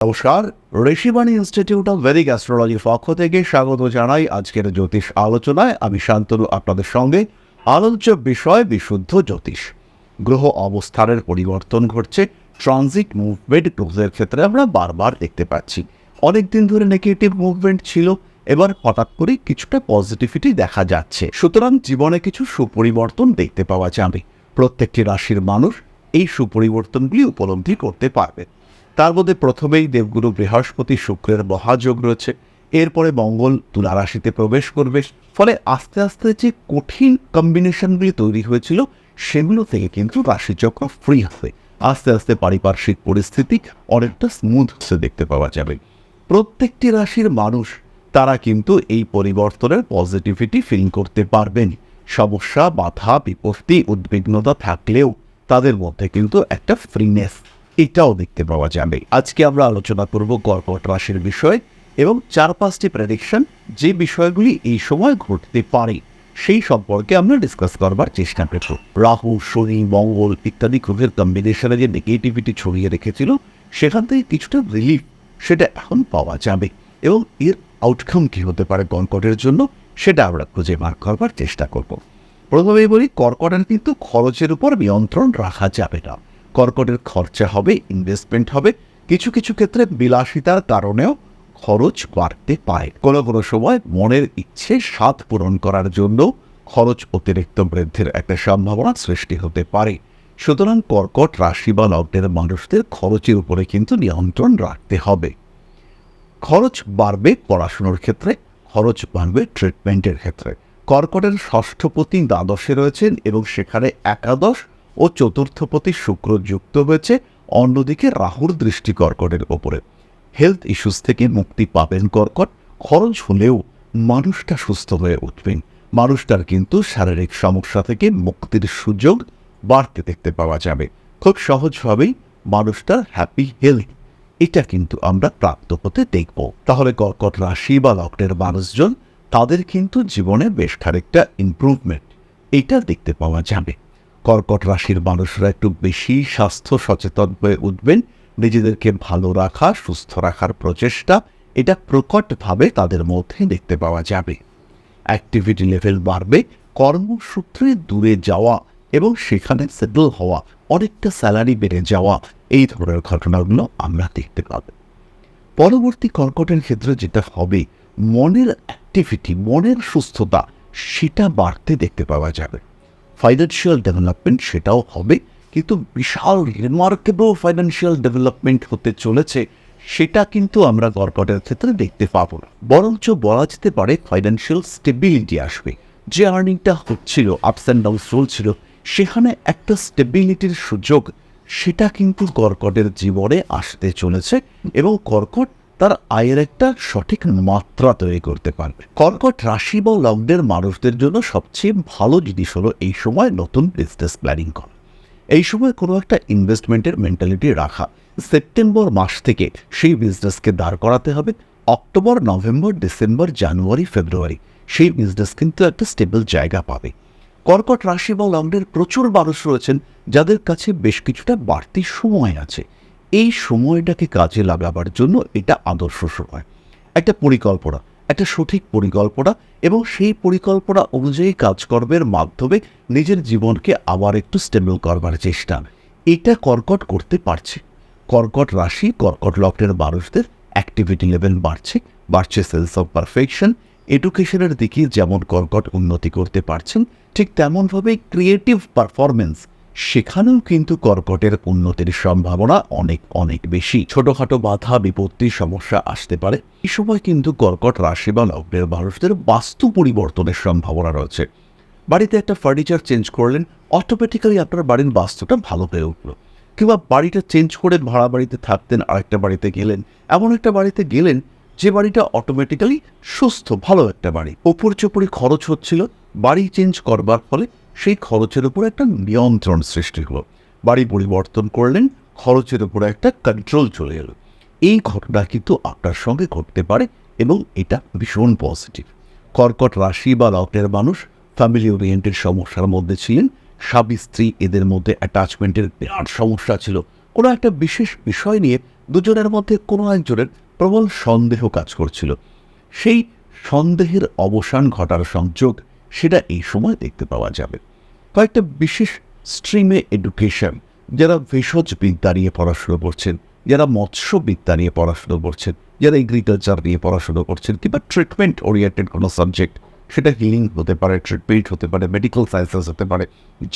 নমস্কার, Rishibani institute of Vedic অ্যাস্ট্রোলজির পক্ষ থেকে স্বাগত জানাই আজকের জ্যোতিষ আলোচনায়। আমি শান্তনু, আপনাদের সঙ্গে আলোচ্য বিষয় বিশুদ্ধ জ্যোতিষ। গ্রহ অবস্থানের পরিবর্তন ঘটছে ট্রানজিট মুভমেন্ট গ্রহের ক্ষেত্রে আমরা বারবার দেখতে পাচ্ছি। অনেক দিন ধরে নেগেটিভ মুভমেন্ট ছিল, এবার হঠাৎ করে কিছুটা পজিটিভিটি দেখা যাচ্ছে। সুতরাং জীবনে কিছু সুপরিবর্তন দেখতে পাওয়া যাবে। প্রত্যেকটি রাশির মানুষ এই সুপরিবর্তনগুলি উপলব্ধি করতে পারবে তার মধ্যে প্রথমেই দেবগুরু বৃহস্পতি শুক্রের মহাযোগ রয়েছে। এরপরে মঙ্গল তুলা রাশিতে প্রবেশ করবে। ফলে আস্তে আস্তে যে কঠিন কম্বিনেশনগুলি তৈরি হয়েছিল, সেগুলো থেকে কিন্তু রাশিচক্র ফ্রি হবে। আস্তে আস্তে পারিপার্শ্বিক পরিস্থিতি অনেকটা স্মুথ হতে দেখতে পাওয়া যাবে। প্রত্যেকটি রাশির মানুষ, তারা কিন্তু এই পরিবর্তনের পজিটিভিটি ফিল করতে পারবেন। সমস্যা, বাধা, বিপত্তি, উদ্বিগ্নতা থাকলেও তাদের মধ্যে কিন্তু একটা ফ্রিনেস এটাও দেখতে পাওয়া যাবে। আজকে আমরা আলোচনা করব কর্কট রাশির বিষয় এবং চার পাঁচটি প্রেডিকশন যে বিষয়গুলি এই সময় ঘটতে পারে। সেই সম্পর্কে আমরা ডিসকাস করবার চেষ্টা করব। রাহু, শনি, মঙ্গল ইত্যাদি গ্রহের কম্বিনেশনে যে নেগেটিভিটি ছড়িয়ে রেখেছিল, সেখান থেকে কিছুটা রিলিফ সেটা এখন পাওয়া যাবে এবং এর আউটকাম কী হতে পারে কর্কটের জন্য, সেটা আমরা খুঁজে বার করবার চেষ্টা করব। প্রথমেই বলি, কর্কটের কিন্তু খরচের উপর নিয়ন্ত্রণ রাখা যাবে না। কর্কটের খরচা হবে ইনভেস্টমেন্ট হবে। কিছু কিছু ক্ষেত্রে বিলাসিতার কারণেও খরচ বাড়তে পারে। কোনো কোনো সময় মনের ইচ্ছে স্বাদ পূরণ করার জন্য খরচ অতিরিক্ত বৃদ্ধির একটা সম্ভাবনা সৃষ্টি হতে পারে। সুতরাং কর্কট রাশি বা লগ্নের মানুষদের খরচের উপরে কিন্তু নিয়ন্ত্রণ রাখতে হবে। খরচ বাড়বে পড়াশুনোর ক্ষেত্রে, খরচ বাড়বে ট্রিটমেন্টের ক্ষেত্রে। কর্কটের ষষ্ঠপতি দ্বাদশে রয়েছেন এবং সেখানে একাদশ ও চতুর্থপতি শুক্র যুক্ত হয়েছে, অন্যদিকে রাহুর দৃষ্টি কর্কটের ওপরে। হেলথ ইস্যুস থেকে মুক্তি পাবেন কর্কট, খরচ হলেও মানুষটা সুস্থ হয়ে উঠবেন। মানুষটার কিন্তু শারীরিক সমস্যা থেকে মুক্তির সুযোগ বাড়তে দেখতে পাওয়া যাবে। খুব সহজভাবেই মানুষটার হ্যাপি হেলথ এটা কিন্তু আমরা প্রাপ্ত হতে দেখব। তাহলে কর্কট রাশি বা লগ্নের মানুষজন, তাদের কিন্তু জীবনে বেশ খানিকটা ইমপ্রুভমেন্ট এটা দেখতে পাওয়া যাবে। কর্কট রাশির মানুষরা একটু বেশি স্বাস্থ্য সচেতন হয়ে উঠবেন। নিজেদেরকে ভালো রাখা, সুস্থ রাখার প্রচেষ্টা, এটা প্রকটভাবে তাদের মধ্যে দেখতে পাওয়া যাবে। অ্যাক্টিভিটি লেভেল বাড়বে, কর্মসূত্রে দূরে যাওয়া এবং সেখানে সেটেল হওয়া, অনেকটা স্যালারি বেড়ে যাওয়া, এই ধরনের ঘটনাগুলো আমরা দেখতে পাব। পরবর্তী কর্কটের ক্ষেত্রে যেটা হবে, মনের অ্যাক্টিভিটি মনের সুস্থতা, সেটা বাড়তে দেখতে পাওয়া যাবে। ফাইন্যান্সিয়াল ডেভেলপমেন্ট সেটাও হবে, কিন্তু বিশাল রিমার্কেবল ফাইন্যান্সিয়াল ডেভেলপমেন্ট হতে চলেছে, সেটা কিন্তু আমরা কর্কটের ক্ষেত্রে দেখতে পাবো না। বরঞ্চ বলা যেতে পারে ফাইন্যান্সিয়াল স্টেবিলিটি আসবে, যে আর্নিংটা হচ্ছিল আপস অ্যান্ড ডাউন চলছিল, সেখানে একটা স্টেবিলিটির সুযোগ, সেটা কিন্তু কর্কটের জীবনে আসতে চলেছে এবং কর্কট তার আয়ের একটা সঠিক মাত্রা তৈরি করতে পারবে। কর্কট রাশি বা লগ্নের মানুষদের জন্য সবচেয়ে ভালো জিনিস হলো এই সময় নতুন বিজনেস প্ল্যানিং করা। এই সময় কোনো একটা ইনভেস্টমেন্টের মেন্টালিটি রাখা। সেপ্টেম্বর মাস থেকে সেই বিজনেসকে দাঁড় করাতে হবে। October November December January February সেই বিজনেস কিন্তু একটা স্টেবল জায়গা পাবে। কর্কট রাশি বা লগ্নের প্রচুর মানুষ রয়েছেন, যাদের কাছে বেশ কিছুটা বাড়তি সময় আছে। এই সময়টাকে কাজে লাগাবার জন্য এটা আদর্শ সময়। একটা পরিকল্পনা, একটা সঠিক পরিকল্পনা এবং সেই পরিকল্পনা অনুযায়ী কাজকর্মের মাধ্যমে নিজের জীবনকে আবার একটু স্টেবল করবার চেষ্টা। এটা কর্কট করতে পারছে। কর্কট রাশি, কর্কট লগ্নের মানুষদের অ্যাক্টিভিটি লেভেল বাড়ছে বাড়ছে সেন্স অফ পারফেকশন এডুকেশনের দিকে যেমন কর্কট উন্নতি করতে পারছেন, ঠিক তেমনভাবে ক্রিয়েটিভ পারফরমেন্স সেখানেও কিন্তু কর্কটের উন্নতির সম্ভাবনা অনেক অনেক বেশি। ছোটখাটো বাধা, বিপত্তি, সমস্যা আসতে পারে। এই সময় কিন্তু কর্কট রাশি বা লগ্নের মানুষদের বাস্তু পরিবর্তনের সম্ভাবনা রয়েছে। বাড়িতে একটা ফার্নিচার চেঞ্জ করলেন অটোমেটিক্যালি আপনার বাড়ির বাস্তুটা ভালো হয়ে উঠল। কিংবা বাড়িটা চেঞ্জ করে ভাড়া বাড়িতে থাকতেন, আরেকটা বাড়িতে গেলেন। এমন একটা বাড়িতে গেলেন, যে বাড়িটা অটোমেটিক্যালি সুস্থ, ভালো একটা বাড়ি। ওপর চোপড়ি খরচ হচ্ছিল, বাড়ি চেঞ্জ করবার ফলে সেই খরচের উপর একটা নিয়ন্ত্রণ সৃষ্টি হলো। বাড়ি পরিবর্তন করলেন, খরচের উপর একটা কন্ট্রোল চলে এলো। এই ঘটনা কিন্তু আপনার সঙ্গে ঘটতে পারে এবং এটা ভীষণ পজিটিভ কর্কট রাশি বা লগ্নের মানুষ ফ্যামিলি ওরিয়েন্টেড সমস্যার মধ্যে ছিলেন। স্বামী, স্ত্রী এদের মধ্যে অ্যাটাচমেন্টের বিরাট সমস্যা ছিল। কোনো একটা বিশেষ বিষয় নিয়ে দুজনের মধ্যে কোনো একজনের প্রবল সন্দেহ কাজ করছিল। সেই সন্দেহের অবসান ঘটার সংযোগ সেটা এই সময় দেখতে পাওয়া যাবে। কয়েকটা বিশেষ স্ট্রিমে এডুকেশন যারা ভেষজ বিদ্যা নিয়ে পড়াশুনো করছেন, যারা মৎস্যবিদ্যা নিয়ে পড়াশুনো করছেন, যারা এগ্রিকালচার নিয়ে পড়াশুনো করছেন কিংবা ট্রিটমেন্ট ওরিয়েন্টেড কোনো সাবজেক্ট সেটা হিলিং হতে পারে ট্রিটমেন্ট হতে পারে মেডিকেল সায়েন্সেস হতে পারে,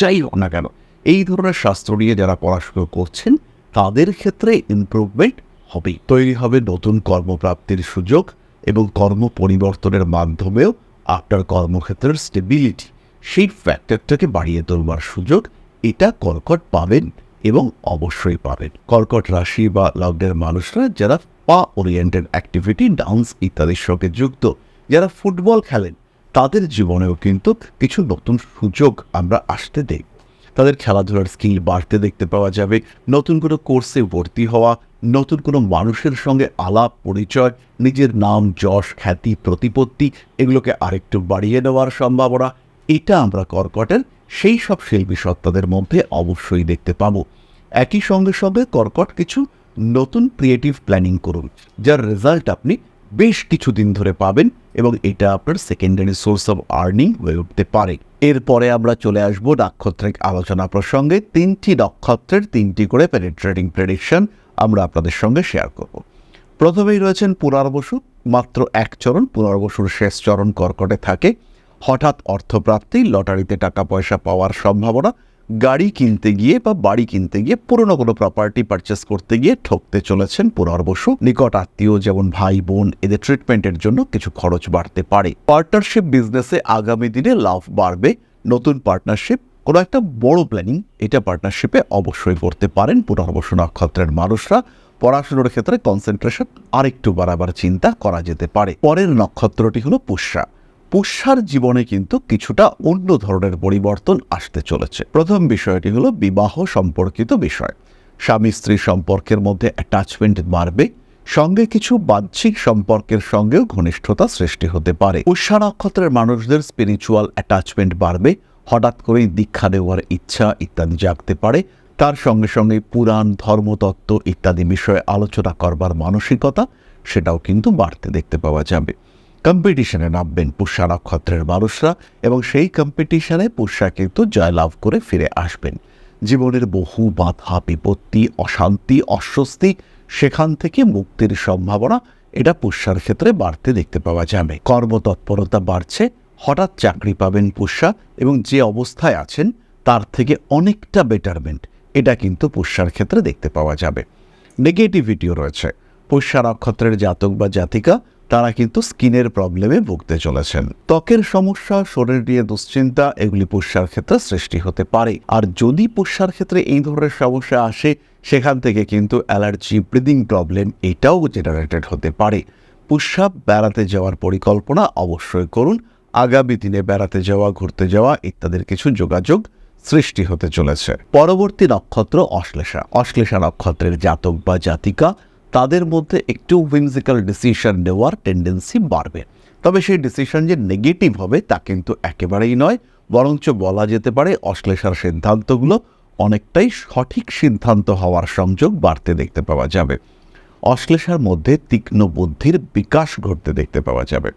যাই হোক না কেন, এই ধরনের শাস্ত্র নিয়ে যারা পড়াশুনো করছেন, তাদের ক্ষেত্রে ইমপ্রুভমেন্ট হবেই। তৈরি হবে নতুন কর্মপ্রাপ্তির সুযোগ এবং কর্ম পরিবর্তনের মাধ্যমেও আপনার কর্মক্ষেত্রের স্টেবিলিটি সেই ফ্যাক্টরটাকে বাড়িয়ে তোলবার সুযোগ এটা কর্কট পাবেন এবং অবশ্যই পাবেন। কর্কট রাশি বা লগ্নের মানুষরা যারা পা ওরিয়েন্টেড অ্যাক্টিভিটি ডান্স ইত্যাদির সঙ্গে যুক্ত, যারা ফুটবল খেলেন, তাদের জীবনেও কিন্তু কিছু নতুন সুযোগ আমরা আসতে দেখব তাদের খেলাধুলার স্কিল বাড়তে দেখতে পাওয়া যাবে। নতুন কোনো কোর্সে ভর্তি হওয়া, নতুন কোনো মানুষের সঙ্গে আলাপ, পরিচয়, নিজের নাম, যশ, খ্যাতি, প্রতিপত্তি এগুলোকে আরেকটু বাড়িয়ে নেওয়ার সম্ভাবনা। এটা আমরা কর্কটের সেই সব শিল্পী সত্তাদের মধ্যে অবশ্যই দেখতে পাবো। একই সঙ্গে সঙ্গে কর্কট কিছু নতুন ক্রিয়েটিভ প্ল্যানিং করুন, যার রেজাল্ট আপনি বেশ কিছুদিন ধরে পাবেন। এবং এটা আপনার সেকেন্ডারি সোর্স অফ আর্নিং হয়ে উঠতে পারে। এরপরে আমরা চলে আসব নাক্ষত্রিক আলোচনা প্রসঙ্গে। তিনটি নক্ষত্রের তিনটি করে পেনিট্রেটিং প্রেডিকশন আমরা আপনাদের সঙ্গে শেয়ার করব। প্রথমেই রয়েছেন পুনর্বসু মাত্র এক চরণ পুনর্বসুর শেষ চরণ কর্কটে থাকে। হঠাৎ অর্থপ্রাপ্তি, লটারিতে টাকা পয়সা পাওয়ার সম্ভাবনা গাড়ি কিনতে গিয়ে বা বাড়ি কিনতে গিয়ে পুরনো কোনো প্রপার্টি পারচেস করতে গিয়ে ঠকতে চলেছেন পুনর্বসু নিকট আত্মীয় যেমন ভাই, বোন, এদের ট্রিটমেন্টের জন্য কিছু খরচ বাড়তে পারে। পার্টনারশিপ বিজনেসে আগামী দিনে লাভ বাড়বে। নতুন পার্টনারশিপ কোনো একটা বড় প্ল্যানিং এটা পার্টনারশিপে অবশ্যই করতে পারেন পুনর্বসু নক্ষত্রের মানুষরা। পড়াশুনোর ক্ষেত্রে কনসেন্ট্রেশন আরেকটু বাড়াবার চিন্তা করা যেতে পারে। পরের নক্ষত্রটি হলো পুষ্যা। পুষ্যার জীবনে কিন্তু কিছুটা অন্য ধরনের পরিবর্তন আসতে চলেছে। প্রথম বিষয়টি হলো বিবাহ সম্পর্কিত বিষয়। স্বামী স্ত্রী সম্পর্কের মধ্যে অ্যাটাচমেন্ট বাড়বে, সঙ্গে কিছু বাহ্যিক সম্পর্কের সঙ্গেও ঘনিষ্ঠতা সৃষ্টি হতে পারে। পুষ্যা নক্ষত্রের মানুষদের স্পিরিচুয়াল অ্যাটাচমেন্ট বাড়বে, হঠাৎ করেই দীক্ষা দেওয়ার ইচ্ছা ইত্যাদি জাগতে পারে। তার সঙ্গে সঙ্গে পুরাণ, ধর্মতত্ত্ব ইত্যাদি বিষয়ে আলোচনা করবার মানসিকতা, সেটাও কিন্তু বাড়তে দেখতে পাওয়া যাবে। কম্পিটিশনে নামবেন পুষ্যা নক্ষত্রের মানুষরা এবং সেই কম্পিটিশনে পুষ্যা কিন্তু জয়লাভ করে ফিরে আসবেন। জীবনের বহু বাধা, বিপত্তি, অশান্তি, অস্বস্তি, সেখান থেকে মুক্তির সম্ভাবনা, এটা পুষ্যার ক্ষেত্রে বাড়তে দেখতে পাওয়া যাবে। কর্মতৎপরতা বাড়ছে, হঠাৎ চাকরি পাবেন পুষ্যা এবং যে অবস্থায় আছেন, তার থেকে অনেকটা বেটারমেন্ট এটা কিন্তু পুষ্যার ক্ষেত্রে দেখতে পাওয়া যাবে। নেগেটিভিটিও রয়েছে। পুষ্যা নক্ষত্রের জাতক বা জাতিকা তারা কিন্তু স্কিনের প্রবলেমে ভুগতে চলেছেন। ত্বকের সমস্যা, শরীর নিয়ে দুশ্চিন্তা, এগুলি পুষ্যার ক্ষেত্রে সৃষ্টি হতে পারে। আর যদি পুষ্যার ক্ষেত্রে এই ধরনের সমস্যা আসে, সেখান থেকে কিন্তু অ্যালার্জি, ব্রিদিং প্রবলেম এটাও জেনারেটেড হতে পারে। পুষ্যা, বেড়াতে যাওয়ার পরিকল্পনা অবশ্যই করুন। আগামী দিনে বেড়াতে যাওয়া, ঘুরতে যাওয়া ইত্যাদির কিছু যোগাযোগ সৃষ্টি হতে চলেছে। পরবর্তী নক্ষত্র অশ্লেষা। অশ্লেষা নক্ষত্রের জাতক বা জাতিকা তাদের মধ্যে একটু উইমজিক্যাল ডিসিশন নেওয়ার টেন্ডেন্সি বাড়বে। তবে সেই ডিসিশন যে নেগেটিভ হবে তা কিন্তু একেবারেই নয়, বরঞ্চ বলা যেতে পারে অশ্লেষার সিদ্ধান্তগুলো অনেকটাই সঠিক সিদ্ধান্ত হওয়ার সংযোগ বাড়তে দেখতে পাওয়া যাবে। অশ্লেষার মধ্যে তীক্ষ্ণ বুদ্ধির বিকাশ ঘটতে দেখতে পাওয়া যাবে।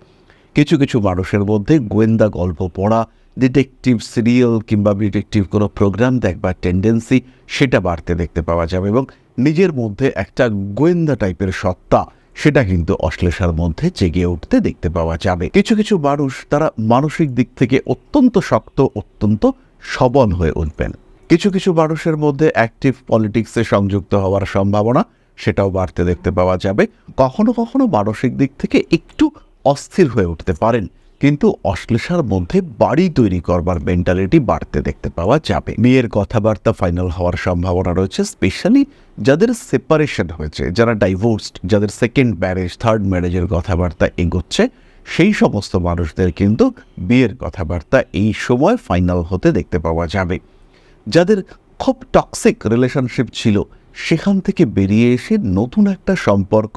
কিছু কিছু মানুষের মধ্যে গোয়েন্দা গল্প পড়া ডিটেকটিভ সিরিয়াল কিংবা ডিটেকটিভ কোনো প্রোগ্রাম দেখবার টেন্ডেন্সি সেটা বাড়তে দেখতে পাওয়া যাবে এবং নিজের মধ্যে একটা গোয়েন্দা টাইপের সত্তা, সেটা কিন্তু অশ্লেষার মধ্যে জেগে উঠতে দেখতে পাওয়া যাবে। কিছু কিছু মানুষ তারা মানসিক দিক থেকে অত্যন্ত শক্ত, অত্যন্ত সবল হয়ে উঠবেন। কিছু কিছু মানুষের মধ্যে অ্যাক্টিভ পলিটিক্সে সংযুক্ত হওয়ার সম্ভাবনা, সেটাও বাড়তে দেখতে পাওয়া যাবে। কখনো কখনো মানসিক দিক থেকে একটু অস্থির হয়ে উঠতে পারেন। কিন্তু অশ্লেষার মধ্যে বাড়ি তৈরি করবার মেন্টালিটি বাড়তে দেখতে পাওয়া যাবে। বিয়ের কথাবার্তা ফাইনাল হওয়ার সম্ভাবনা রয়েছে স্পেশালি যাদের সেপারেশন হয়েছে, যারা ডাইভোর্সড যাদের সেকেন্ড ম্যারেজ থার্ড ম্যারেজের কথাবার্তা এগোচ্ছে, সেই সমস্ত মানুষদের কিন্তু বিয়ের কথাবার্তা এই সময় ফাইনাল হতে দেখতে পাওয়া যাবে। যাদের খুব টক্সিক রিলেশনশিপ ছিল, সেখান থেকে বেরিয়ে এসে নতুন একটা সম্পর্ক,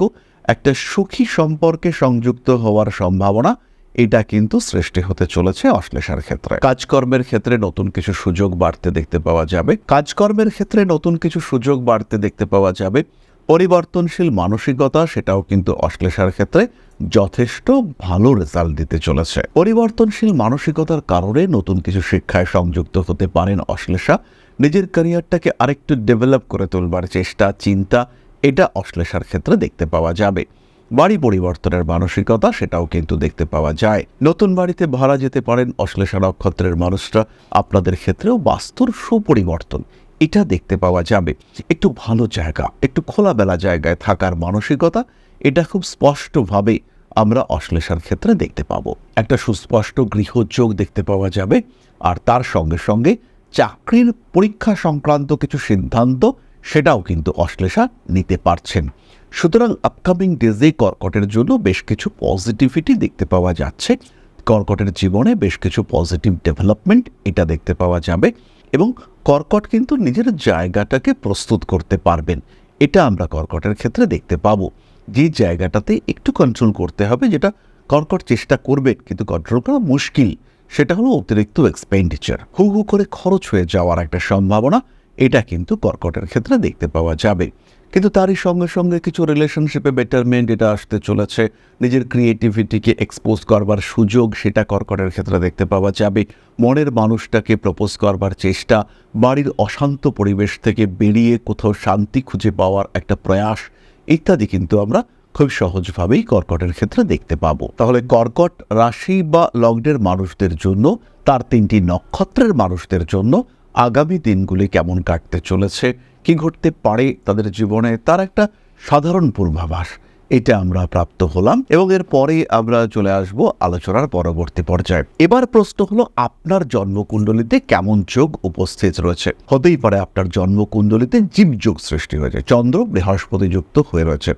একটা সুখী সম্পর্কে সংযুক্ত হওয়ার সম্ভাবনা এটা কিন্তু সৃষ্টি হতে চলেছে অশ্লেষার ক্ষেত্রে। কাজকর্মের ক্ষেত্রে নতুন কিছু সুযোগ বাড়তে দেখতে পাওয়া যাবে। কাজকর্মের ক্ষেত্রে নতুন কিছু সুযোগ বাড়তে দেখতে পাওয়া যাবে। পরিবর্তনশীল মানসিকতা সেটাও কিন্তু অশ্লেষার ক্ষেত্রে যথেষ্ট ভালো রেজাল্ট দিতে চলেছে। পরিবর্তনশীল মানসিকতার কারণে নতুন কিছু শিক্ষায় সংযুক্ত হতে পারেন অশ্লেষা। নিজের ক্যারিয়ারটাকে আরেকটু ডেভেলপ করে তোলবার চেষ্টা, চিন্তা, এটা অশ্লেষার ক্ষেত্রে দেখতে পাওয়া যাবে। বাড়ি পরিবর্তনের মানসিকতা সেটাও কিন্তু দেখতে পাওয়া যায়। নতুন বাড়িতে ভাড়া যেতে পারেন অশ্লেষা নক্ষত্রের মানুষরা। আপনাদের ক্ষেত্রেও বাস্তুর সুপরিবর্তন, এটা দেখতে পাওয়া যাবে। একটু ভালো জায়গা, একটু খোলাবেলা জায়গায় থাকার মানসিকতা, এটা খুব স্পষ্টভাবে আমরা অশ্লেষার ক্ষেত্রে দেখতে পাবো। একটা সুস্পষ্ট গৃহযোগ দেখতে পাওয়া যাবে। আর তার সঙ্গে সঙ্গে চাকরির পরীক্ষা সংক্রান্ত কিছু সিদ্ধান্ত সেটাও কিন্তু অশ্লেষা নিতে পারছেন। সুতরাং আপকামিং ডেজে কর্কটের জন্য বেশ কিছু পজিটিভিটি দেখতে পাওয়া যাচ্ছে। কর্কটের জীবনে বেশ কিছু পজিটিভ ডেভেলপমেন্ট এটা দেখতে পাওয়া যাবে এবং কর্কট কিন্তু নিজের জায়গাটাকে প্রস্তুত করতে পারবেন। এটা আমরা কর্কটের ক্ষেত্রে দেখতে পাবো। যে জায়গাটাতে একটু কন্ট্রোল করতে হবে যেটা কর্কট চেষ্টা করবেন কিন্তু কন্ট্রোল করা মুশকিল। সেটা হলো অতিরিক্ত এক্সপেন্ডিচার হু হু করে খরচ হয়ে যাওয়ার একটা সম্ভাবনা এটা কিন্তু কর্কটের ক্ষেত্রে দেখতে পাওয়া যাবে। কিন্তু তারই সঙ্গে সঙ্গে কিছু রিলেশনশিপে বেটারমেন্ট এটা আসতে চলেছে। নিজের ক্রিয়েটিভিটিকে এক্সপোজ করবার সুযোগ সেটা কর্কটের ক্ষেত্রে দেখতে পাওয়া যাবে। মনের মানুষটাকে প্রপোজ করবার চেষ্টা, বাড়ির অশান্ত পরিবেশ থেকে বেরিয়ে কোথাও শান্তি খুঁজে পাওয়ার একটা প্রয়াস, ইত্যাদি কিন্তু আমরা খুব সহজভাবেই কর্কটের ক্ষেত্রে দেখতে পাবো। তাহলে কর্কট রাশি বা লগ্নের মানুষদের জন্য, তার তিনটি নক্ষত্রের মানুষদের জন্য আগামী দিনগুলি কেমন কাটতে চলেছে, কি ঘটতে পারে তাদের জীবনে, তার একটা সাধারণ পূর্বাভাস। এটা আমরা প্রাপ্ত হলাম এবং এর পরে আমরা চলে আসব আলোচনার পরবর্তী পর্যায়ে। এবার প্রশ্ন হলো, আপনার জন্মকুণ্ডলিতে কেমন যোগ উপস্থিত রয়েছে? হতেই পারে আপনার জন্মকুণ্ডলিতে জীবযোগ সৃষ্টি হয়েছে, চন্দ্র বৃহস্পতি যুক্ত হয়ে রয়েছে।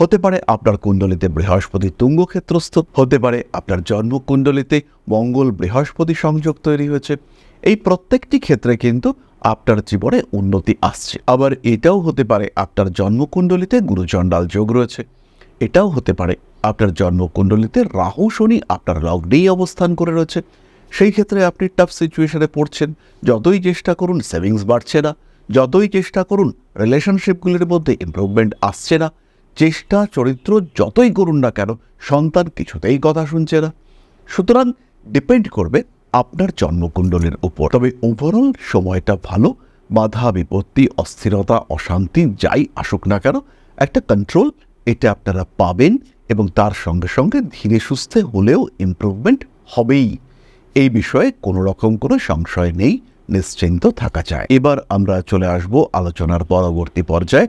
হতে পারে আপনার কুণ্ডলিতে বৃহস্পতি তুঙ্গক্ষেত্রস্থ, হতে পারে আপনার জন্মকুণ্ডলিতে মঙ্গল বৃহস্পতি সংযোগ তৈরি হয়েছে। এই প্রত্যেকটি ক্ষেত্রে কিন্তু আপনার জীবনে উন্নতি আসছে। আবার এটাও হতে পারে আপনার জন্মকুণ্ডলিতে গুরুচণ্ডাল যোগ রয়েছে। এটাও হতে পারে আপনার জন্মকুণ্ডলিতে রাহু শনি আপনার লগ্নেই অবস্থান করে রয়েছে। সেই ক্ষেত্রে আপনি টাফ সিচুয়েশনে পড়ছেন। যতই চেষ্টা করুন সেভিংস বাড়ছে না। যতই চেষ্টা করুন রিলেশনশিপগুলির মধ্যে ইমপ্রুভমেন্ট আসছে না। চেষ্টা, চরিত্র যতই করুন না কেন, সন্তান কিছুতেই কথা শুনছে না। সুতরাং ডিপেন্ড করবে আপনার জন্মকুণ্ডলের উপর। তবে ওভারঅল সময়টা ভালো, বাধা, বিপত্তি, অস্থিরতা, অশান্তি, যাই আসুক না কেন, একটা কন্ট্রোল এটা আপনারা পাবেন এবং তার সঙ্গে সঙ্গে ধীরে সুস্থে হলেও ইমপ্রুভমেন্ট হবেই। এই বিষয়ে কোনো রকম কোনো সংশয় নেই, নিশ্চিন্ত থাকা যায়। এবার আমরা চলে আসব আলোচনার পরবর্তী পর্যায়ে।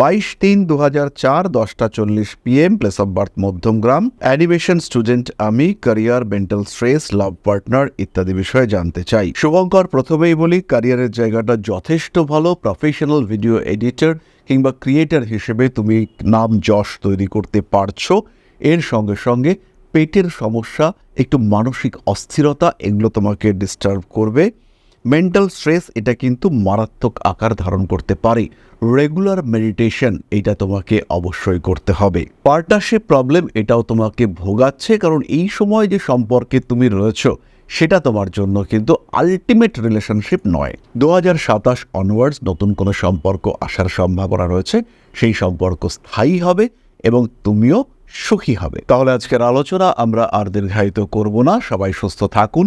বাইশ তিন দু হাজার চার দশটা চল্লিশ PM place of birth Madhyamgram animation student আমি, career, mental stress, love partner ইত্যাদি বিষয়ে জানতে চাই। শুভঙ্কর, প্রথমেই বলি, ক্যারিয়ারের জায়গাটা যথেষ্ট ভালো, প্রফেশনাল ভিডিও এডিটর কিংবা ক্রিয়েটার হিসেবে তুমি নাম যশ তৈরি করতে পারছ। এর সঙ্গে সঙ্গে পেটের সমস্যা, একটু মানসিক অস্থিরতা, এগুলো তোমাকে ডিস্টার্ব করবে। মেন্টাল স্ট্রেস এটা কিন্তু মারাত্মক আকার ধারণ করতে পারে। রেগুলার মেডিটেশন এটা তোমাকে অবশ্যই করতে হবে। পার্টনারশিপ প্রবলেম এটাও তোমাকে ভোগাচ্ছে কারণ এই সময় যে সম্পর্কে তুমি রয়েছো, সেটা তোমার জন্য কিন্তু আলটিমেট রিলেশনশিপ নয়। দু হাজার সাতাশ অনওয়ার্ডস নতুন কোনো সম্পর্ক আসার সম্ভাবনা রয়েছে, সেই সম্পর্ক স্থায়ী হবে এবং তুমিও সুখী হবে। তাহলে আজকের আলোচনা আমরা আর দীর্ঘায়িত করব না। সবাই সুস্থ থাকুন।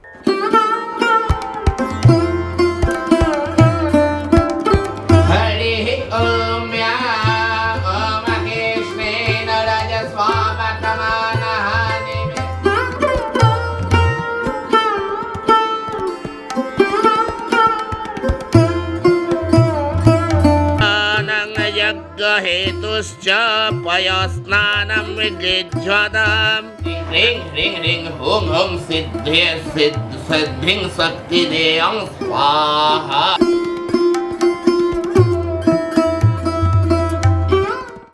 यज्ञहेतुश्च पयस्नानं विजिज्वदाम् ह्रीं ह्रीं ह्रीं हुं हुं सिद्धे सिद्ध सिद्धिं शक्तिदेयं स्वाहा